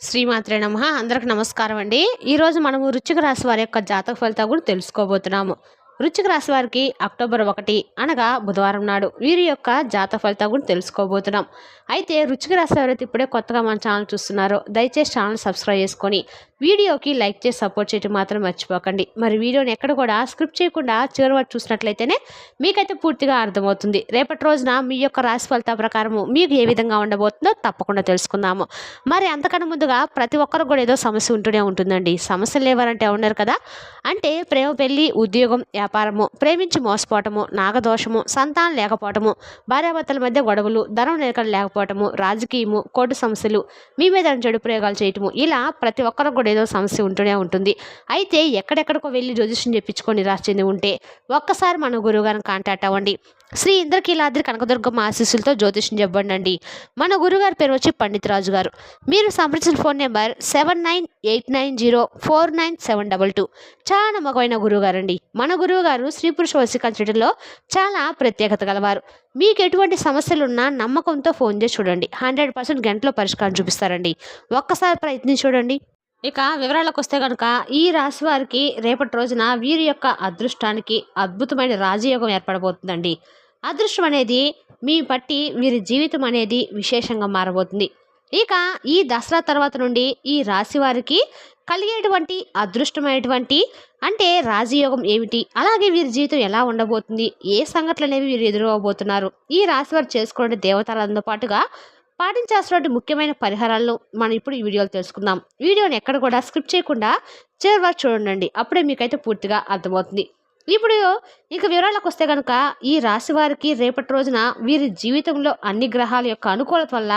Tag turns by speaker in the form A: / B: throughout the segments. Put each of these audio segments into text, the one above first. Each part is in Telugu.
A: శ్రీమాత్రే నమ. అందరికి నమస్కారం అండి ఈరోజు మనము రుచిక రాశి వారి యొక్క జాతక ఫలితాలు కూడా తెలుసుకోబోతున్నాము. వృచ్చిక రాశి వారికి అక్టోబర్ ఒకటి అనగా బుధవారం నాడు. వీరి యొక్క జాత ఫలితాలు కూడా తెలుసుకోబోతున్నాం. అయితే వృశ్చిక రాశి ఎవరైతే ఇప్పుడే కొత్తగా మన ఛానల్ చూస్తున్నారో దయచేసి ఛానల్ సబ్స్క్రైబ్ చేసుకొని వీడియోకి లైక్ చేసి సపోర్ట్ చేయడం మాత్రం మర్చిపోకండి. మరి వీడియోని ఎక్కడ కూడా స్క్రిప్ట్ చేయకుండా చివరి వరకు చూసినట్లయితేనే మీకైతే పూర్తిగా అర్థమవుతుంది. రేపటి రోజున మీ యొక్క రాశి ఫలితాల ప్రకారము మీకు ఏ విధంగా ఉండబోతుందో తప్పకుండా తెలుసుకుందాము. మరి అంతకన్నా ముందుగా ప్రతి ఒక్కరు కూడా ఏదో సమస్య ఉంటూనే ఉంటుందండి. సమస్యలు లేవారంటే ఉన్నారు కదా? అంటే ప్రేమ పెళ్ళి ఉద్యోగం వ్యాపారము ప్రేమించి మోసపోవటము నాగదోషము సంతానం లేకపోవటము భార్యాభర్తల మధ్య గొడవలు ధనం నిలకడ లేకపోవటము రాజకీయము కోర్టు సమస్యలు మీ మీద చెడు ప్రయోగాలు చేయటము ఇలా ప్రతి ఒక్కరికి కూడా ఏదో సమస్య ఉంటూనే ఉంటుంది. అయితే ఎక్కడెక్కడికో వెళ్ళి జ్యోతిష్యం చెప్పించుకొని నిరాశ చెంది ఉంటే ఒక్కసారి మన గురువుగారిని కాంటాక్ట్ అవ్వండి. శ్రీ ఇంద్రకీలాద్రి కనకదుర్గమ్మ ఆశీస్సులతో జ్యోతిష్యం చెప్పండి మన గురుగారి పేరు వచ్చి పండిత్ రాజు గారు. మీరు సంప్రదించిన phone number seven nine eight nine zero four nine seven double two. చాలా నమ్మకమైన గురువుగారు అండి మన గురువుగారు స్త్రీ పురుష వశీకరించడంలో చాలా ప్రత్యేకత గలవారు. మీకు ఎటువంటి సమస్యలున్నా నమ్మకంతో ఫోన్ చేసి చూడండి. హండ్రెడ్ పర్సెంట్ గంటలో పరిష్కారం చూపిస్తారండి. ఒక్కసారి ప్రయత్నించి చూడండి. ఇక వివరాలకు వస్తే కనుక ఈ రాశి వారికి రేపటి రోజున వీరి యొక్క అదృష్టానికి అద్భుతమైన రాజయోగం ఏర్పడబోతుందండి. అదృష్టం అనేది మీ పట్టి వీరి జీవితం అనేది విశేషంగా మారబోతుంది. ఇక ఈ దసరా తర్వాత నుండి ఈ రాశి వారికి కలిగేటువంటి అదృష్టమైనటువంటి అంటే రాజయోగం ఏమిటి? అలాగే వీరి జీవితం ఎలా ఉండబోతుంది? ఏ సంఘటనలు అనేవి వీరు ఎదురవబోతున్నారు ఈ రాశి వారు చేసుకోవడం దేవతలతో పాటుగా పాటించాల్సినటువంటి ముఖ్యమైన పరిహారాలను మనం ఇప్పుడు ఈ వీడియోలో తెలుసుకుందాం. వీడియోని ఎక్కడ కూడా స్క్రిప్ట్ చేయకుండా చివరి వరకు చూడండి. అప్పుడే మీకైతే పూర్తిగా అర్థమవుతుంది. ఇప్పుడు ఇక వివరాలకు వస్తే కనుక ఈ రాశి వారికి రేపటి రోజున వీరి జీవితంలో అన్ని గ్రహాల యొక్క అనుకూలత వల్ల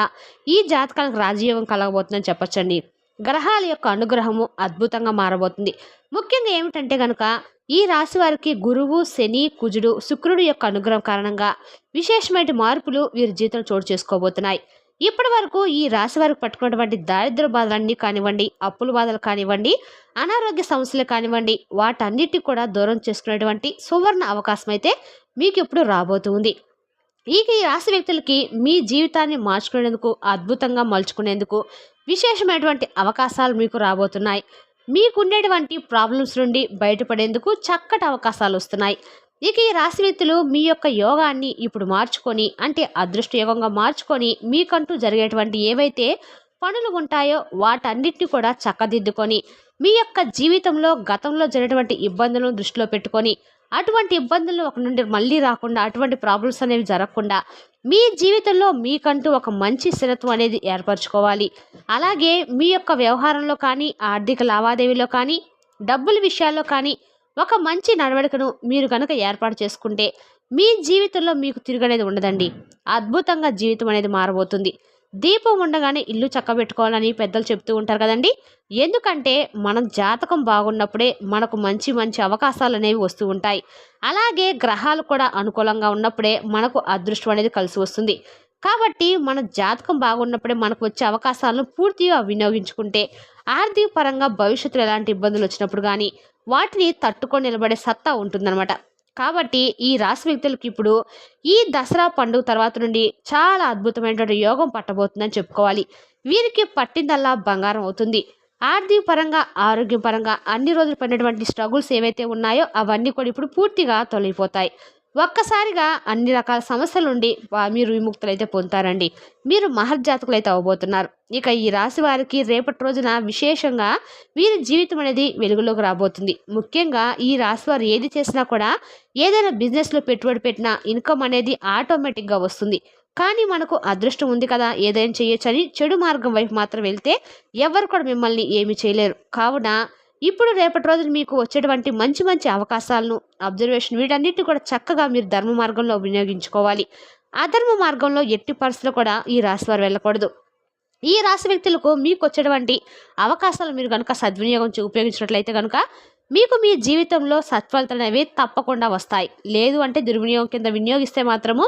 A: ఈ జాతకాలకు రాజయోగం కలగబోతుందని చెప్పచ్చండి. గ్రహాల యొక్క అనుగ్రహము అద్భుతంగా మారబోతుంది. ముఖ్యంగా ఏమిటంటే కనుక ఈ రాశి వారికి గురువు శని కుజుడు శుక్రుడు యొక్క అనుగ్రహం కారణంగా విశేషమైన మార్పులు వీరి జీవితంలో చోటు చేసుకోబోతున్నాయి. ఇప్పటి వరకు ఈ రాశి వారికి పట్టుకున్నటువంటి దారిద్ర బాధలన్నీ కానివ్వండి అప్పుల బాధలు కానివ్వండి అనారోగ్య సమస్యలు కానివ్వండి వాటన్నిటి కూడా దూరం చేసుకునేటువంటి సువర్ణ అవకాశం అయితే మీకు ఇప్పుడు రాబోతుంది. ఇక ఈ రాశి వ్యక్తులకి మీ జీవితాన్ని మార్చుకునేందుకు అద్భుతంగా మలుచుకునేందుకు విశేషమైనటువంటి అవకాశాలు మీకు రాబోతున్నాయి. మీకుండేటువంటి ప్రాబ్లమ్స్ నుండి బయటపడేందుకు చక్కటి అవకాశాలు వస్తున్నాయి. ఇక ఈ రాశి వ్యక్తులు మీ యొక్క యోగాన్ని ఇప్పుడు మార్చుకొని అంటే అదృష్ట యోగంగా మార్చుకొని మీకంటూ జరిగేటువంటి ఏవైతే పనులు ఉంటాయో వాటన్నిటిని కూడా చక్కదిద్దుకొని మీ యొక్క జీవితంలో గతంలో జరిగినటువంటి ఇబ్బందులను దృష్టిలో పెట్టుకొని అటువంటి ఇబ్బందులు ఒక నుండి మళ్ళీ రాకుండా అటువంటి ప్రాబ్లమ్స్ అనేవి జరగకుండా మీ జీవితంలో మీకంటూ ఒక మంచి స్థిరత్వం అనేది ఏర్పరచుకోవాలి. అలాగే మీ యొక్క వ్యవహారంలో కానీ ఆర్థిక లావాదేవీలో కానీ డబ్బుల విషయాల్లో కానీ ఒక మంచి నడవడికను మీరు కనుక ఏర్పాటు చేసుకుంటే మీ జీవితంలో మీకు తిరగనేది ఉండదండి. అద్భుతంగా జీవితం అనేది మారబోతుంది. దీపం ఉండగానే ఇల్లు చక్కబెట్టుకోవాలని పెద్దలు చెప్తూ ఉంటారు కదండి. ఎందుకంటే మనం జాతకం బాగున్నప్పుడే మనకు మంచి మంచి అవకాశాలు అనేవి వస్తూ ఉంటాయి. అలాగే గ్రహాలు కూడా అనుకూలంగా ఉన్నప్పుడే మనకు అదృష్టం అనేది కలిసి వస్తుంది. కాబట్టి మన జాతకం బాగున్నప్పుడే మనకు వచ్చే అవకాశాలను పూర్తిగా వినియోగించుకుంటే ఆర్థిక పరంగా భవిష్యత్తులో ఎలాంటి ఇబ్బందులు వచ్చినప్పుడు కానీ వాటిని తట్టుకొని నిలబడే సత్తా ఉంటుందన్నమాట. కాబట్టి ఈ రాశి వ్యక్తులకి ఇప్పుడు ఈ దసరా పండుగ తర్వాత నుండి చాలా అద్భుతమైనటువంటి యోగం పట్టబోతుందని చెప్పుకోవాలి. వీరికి పట్టిందల్లా బంగారం అవుతుంది. ఆర్థిక పరంగా ఆరోగ్యపరంగా అన్ని రోజులు పడినటువంటి స్ట్రగుల్స్ ఏవైతే ఉన్నాయో అవన్నీ కూడా ఇప్పుడు పూర్తిగా తొలగిపోతాయి. ఒక్కసారిగా అన్ని రకాల సమస్యల నుండి మీరు విముక్తులైతే పొందుతారండి. మీరు మహర్జాతకులు అయితే అవ్వబోతున్నారు ఇక ఈ రాశి వారికి రేపటి రోజున విశేషంగా వీరి జీవితం అనేది వెలుగులోకి రాబోతుంది. ముఖ్యంగా ఈ రాశి వారు ఏది చేసినా కూడా ఏదైనా బిజినెస్లో పెట్టుబడి పెట్టినా ఇన్కమ్ అనేది ఆటోమేటిక్గా వస్తుంది. కానీ మనకు అదృష్టం ఉంది కదా ఏదైనా చేయొచ్చని చెడు మార్గం వైపు మాత్రం వెళ్తే ఎవరు కూడా మిమ్మల్ని ఏమి చేయలేరు. కావున ఇప్పుడు రేపటి రోజున మీకు వచ్చేటువంటి మంచి మంచి అవకాశాలను అబ్జర్వేషన్ వీటన్నిటిని కూడా చక్కగా మీరు ధర్మ మార్గంలో వినియోగించుకోవాలి. అధర్మ మార్గంలో ఎట్టి పరిస్థితులు కూడా ఈ రాశి వారు వెళ్ళకూడదు. ఈ రాశి వ్యక్తులకు మీకు వచ్చేటువంటి అవకాశాలు మీరు కనుక సద్వినియోగం ఉపయోగించినట్లయితే కనుక మీకు మీ జీవితంలో సత్ఫలితాలు అనేవి తప్పకుండా వస్తాయి. లేదు అంటే దుర్వినియోగం కింద వినియోగిస్తే మాత్రము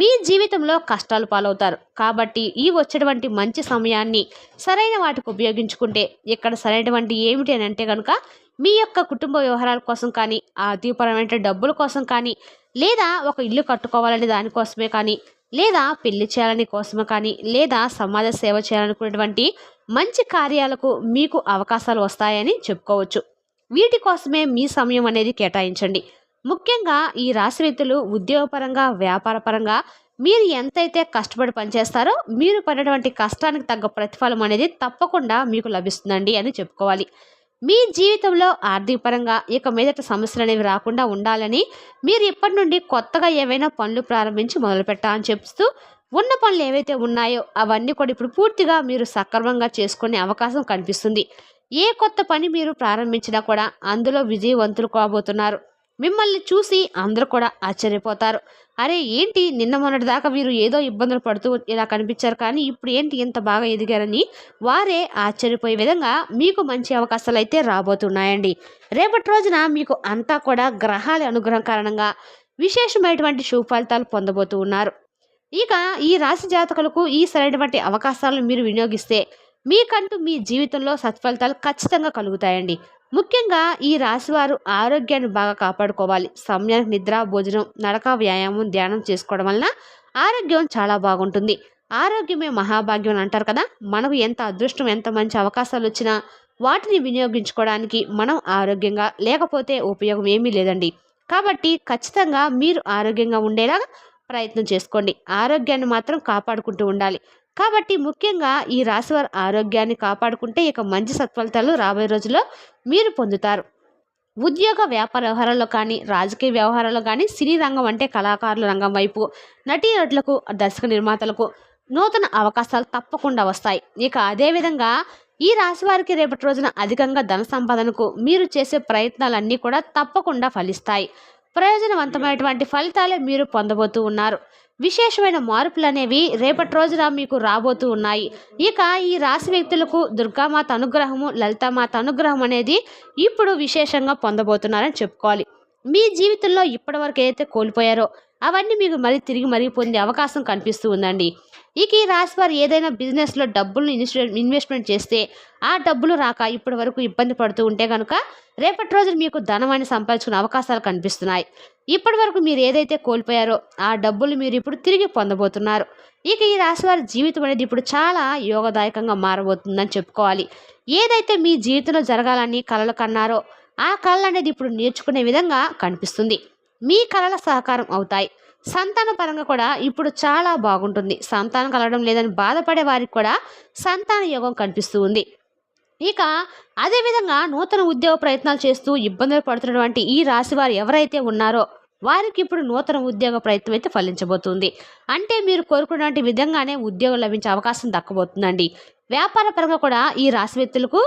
A: మీ జీవితంలో కష్టాలు పాలవుతారు. కాబట్టి ఈ వచ్చేటువంటి మంచి సమయాన్ని సరైన వాటికి ఉపయోగించుకుంటే ఇక్కడ సరైనటువంటి ఏమిటి అని అంటే కనుక మీ యొక్క కుటుంబ వ్యవహారాల కోసం కానీ ఆర్థికపరమైన డబ్బుల కోసం కానీ లేదా ఒక ఇల్లు కట్టుకోవాలనే దానికోసమే కానీ లేదా పెళ్ళి చేయాలని కోసమే కానీ లేదా సమాజ సేవ చేయాలనుకునేటువంటి మంచి కార్యాలకు మీకు అవకాశాలు వస్తాయని చెప్పుకోవచ్చు. వీటి కోసమే మీ సమయం అనేది కేటాయించండి. ముఖ్యంగా ఈ రాశి వ్యక్తులు ఉద్యోగపరంగా వ్యాపారపరంగా మీరు ఎంతైతే కష్టపడి పనిచేస్తారో మీరు పడినటువంటి కష్టానికి తగ్గ ప్రతిఫలం అనేది తప్పకుండా మీకు లభిస్తుందండి అని చెప్పుకోవాలి. మీ జీవితంలో ఆర్థికపరంగా ఇక మీదట సమస్యలు అనేవి రాకుండా ఉండాలని మీరు ఇప్పటి నుండి కొత్తగా ఏవైనా పనులు ప్రారంభించి మొదలు పెట్టాలని చెప్తూ ఉన్న పనులు ఏవైతే ఉన్నాయో అవన్నీ కూడా ఇప్పుడు పూర్తిగా మీరు సక్రమంగా చేసుకునే అవకాశం కనిపిస్తుంది. ఏ కొత్త పని మీరు ప్రారంభించినా కూడా అందులో విజయవంతులు కాబోతున్నారు. మిమ్మల్ని చూసి అందరూ కూడా ఆశ్చర్యపోతారు. అరే ఏంటి? నిన్న మొన్నటి దాకా వీరు ఏదో ఇబ్బందులు పడుతూ ఇలా కనిపించారు కానీ ఇప్పుడు ఏంటి ఇంత బాగా ఎదిగారని వారే ఆశ్చర్యపోయే విధంగా మీకు మంచి అవకాశాలు అయితే రాబోతున్నాయండి. రేపటి రోజున మీకు అంతా కూడా గ్రహాల అనుగ్రహం కారణంగా విశేషమైనటువంటి శుభ ఫలితాలు పొందబోతూ ఉన్నారు. ఇక ఈ రాశి జాతకులకు ఈ సరైనటువంటి అవకాశాలను మీరు వినియోగిస్తే మీకంటూ మీ జీవితంలో సత్ఫలితాలు ఖచ్చితంగా కలుగుతాయండి. ముఖ్యంగా ఈ రాశివారు ఆరోగ్యాన్ని బాగా కాపాడుకోవాలి. సమయానికి నిద్ర భోజనం నడక వ్యాయామం ధ్యానం చేసుకోవడం వలన ఆరోగ్యం చాలా బాగుంటుంది. ఆరోగ్యమే మహాభాగ్యం అని అంటారు కదా! మనకు ఎంత అదృష్టం ఎంత మంచి అవకాశాలు వచ్చినా వాటిని వినియోగించుకోవడానికి మనం ఆరోగ్యంగా లేకపోతే ఉపయోగం ఏమీ లేదండి. కాబట్టి ఖచ్చితంగా మీరు ఆరోగ్యంగా ఉండేలాగా ప్రయత్నం చేసుకోండి. ఆరోగ్యాన్ని మాత్రం కాపాడుకుంటూ ఉండాలి. కాబట్టి ముఖ్యంగా ఈ రాశివారి ఆరోగ్యాన్ని కాపాడుకుంటే ఇక మంచి సత్ఫలితాలు రాబోయే రోజుల్లో మీరు పొందుతారు. ఉద్యోగ వ్యాపార వ్యవహారాల్లో కానీ రాజకీయ వ్యవహారాల్లో కానీ సినీ రంగం అంటే కళాకారుల రంగం వైపు నటీనటులకు దర్శక నిర్మాతలకు నూతన అవకాశాలు తప్పకుండా వస్తాయి. ఇక అదేవిధంగా ఈ రాశి వారికి రేపటి రోజున అధికంగా ధన సంపాదనకు మీరు చేసే ప్రయత్నాలన్నీ కూడా తప్పకుండా ఫలిస్తాయి. ప్రయోజనవంతమైనటువంటి ఫలితాలే మీరు పొందబోతూ ఉన్నారు. విశేషమైన మార్పులు అనేవి రేపటి రోజున మీకు రాబోతూ ఉన్నాయి. ఇక ఈ రాశి వ్యక్తులకు దుర్గామాత అనుగ్రహము లలితామాత అనుగ్రహం అనేది ఇప్పుడు విశేషంగా పొందబోతున్నారని చెప్పుకోవాలి. మీ జీవితంలో ఇప్పటివరకు ఏదైతే కోల్పోయారో అవన్నీ మీకు మరీ తిరిగి మరీ పొందే అవకాశం కనిపిస్తూ ఉందండి. ఇక ఈ రాశి వారు ఏదైనా బిజినెస్లో డబ్బులను ఇన్వెస్ట్మెంట్ చేస్తే ఆ డబ్బులు రాక ఇప్పటి వరకు ఇబ్బంది పడుతూ ఉంటే కనుక రేపటి రోజున మీకు ధనవాన్ని సంపాదించుకునే అవకాశాలు కనిపిస్తున్నాయి. ఇప్పటి వరకు మీరు ఏదైతే కోల్పోయారో ఆ డబ్బులు మీరు ఇప్పుడు తిరిగి పొందబోతున్నారు. ఇక ఈ రాశి వారి జీవితం అనేది ఇప్పుడు చాలా యోగదాయకంగా మారబోతుందని చెప్పుకోవాలి. ఏదైతే మీ జీవితంలో జరగాలని కలలు కన్నారో ఆ కళలు అనేది ఇప్పుడు నేర్చుకునే విధంగా కనిపిస్తుంది. మీ కళల సహకారం అవుతాయి. సంతాన పరంగా కూడా ఇప్పుడు చాలా బాగుంటుంది. సంతానం కలగడం లేదని బాధపడే వారికి కూడా సంతాన యోగం కనిపిస్తూ ఉంది. ఇక అదేవిధంగా నూతన ఉద్యోగ ప్రయత్నాలు చేస్తూ ఇబ్బందులు పడుతున్నటువంటి ఈ రాశి వారు ఎవరైతే ఉన్నారో వారికి ఇప్పుడు నూతన ఉద్యోగ ప్రయత్నం అయితే ఫలించబోతుంది. అంటే మీరు కోరుకున్నటువంటి విధంగానే ఉద్యోగం లభించే అవకాశం దక్కబోతుందండి. వ్యాపార పరంగా కూడా ఈ రాశి వ్యక్తులకు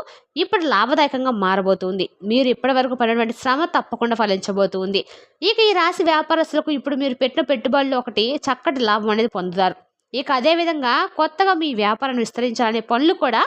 A: ఇప్పుడు లాభదాయకంగా మారబోతుంది. మీరు ఇప్పటి వరకు పడినటువంటి శ్రమ తప్పకుండా ఫలించబోతుంది. ఇక ఈ రాశి వ్యాపారస్తులకు ఇప్పుడు మీరు పెట్టిన పెట్టుబడులు ఒకటి చక్కటి లాభం అనేది పొందుతారు. ఇక అదేవిధంగా కొత్తగా మీ వ్యాపారం విస్తరించాలనే పనులు కూడా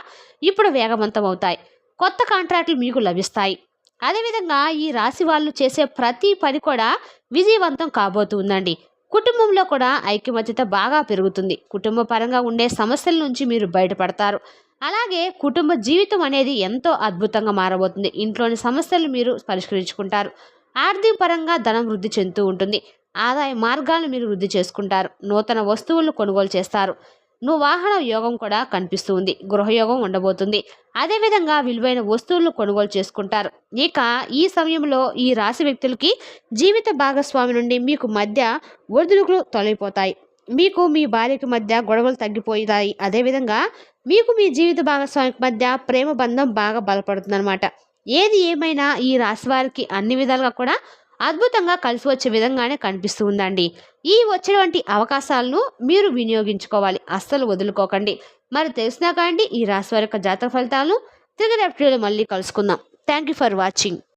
A: ఇప్పుడు వేగవంతం అవుతాయి. కొత్త కాంట్రాక్టులు మీకు లభిస్తాయి. అదేవిధంగా ఈ రాశి వాళ్ళు చేసే ప్రతి పని కూడా విజయవంతం కాబోతుందండి. కుటుంబంలో కూడా ఐక్యమత్యత బాగా పెరుగుతుంది. కుటుంబ పరంగా ఉండే సమస్యల నుంచి మీరు బయటపడతారు. అలాగే కుటుంబ జీవితం అనేది ఎంతో అద్భుతంగా మారబోతుంది. ఇంట్లోని సమస్యలు మీరు పరిష్కరించుకుంటారు. ఆర్థిక పరంగా ధనం వృద్ధి చెందుతూ ఉంటుంది. ఆదాయ మార్గాలను మీరు వృద్ధి చేసుకుంటారు. నూతన వస్తువులను కొనుగోలు చేస్తారు. నువ్వు వాహన యోగం కూడా కనిపిస్తుంది. గృహయోగం ఉండబోతుంది. అదేవిధంగా విలువైన వస్తువులను కొనుగోలు చేసుకుంటారు. ఇక ఈ సమయంలో ఈ రాశి వ్యక్తులకి జీవిత భాగస్వామి నుండి మీకు మధ్య ఒడిదుడుకులు తొలగిపోతాయి. మీకు మీ భార్యకి మధ్య గొడవలు తగ్గిపోతాయి. అదేవిధంగా మీకు మీ జీవిత భాగస్వామికి మధ్య ప్రేమ బంధం బాగా బలపడుతుందన్నమాట. ఏది ఏమైనా ఈ రాశి వారికి అన్ని విధాలుగా కూడా అద్భుతంగా కలిసి వచ్చే విధంగానే కనిపిస్తూ ఉందండి. ఈ వచ్చేటువంటి అవకాశాలను మీరు వినియోగించుకోవాలి. అస్సలు వదులుకోకండి. మరి తెలిసినా కాండి ఈ రాశి వారి యొక్క జాతక ఫలితాలను తిరిగి రేపు మళ్ళీ కలుసుకుందాం. Thank you for watching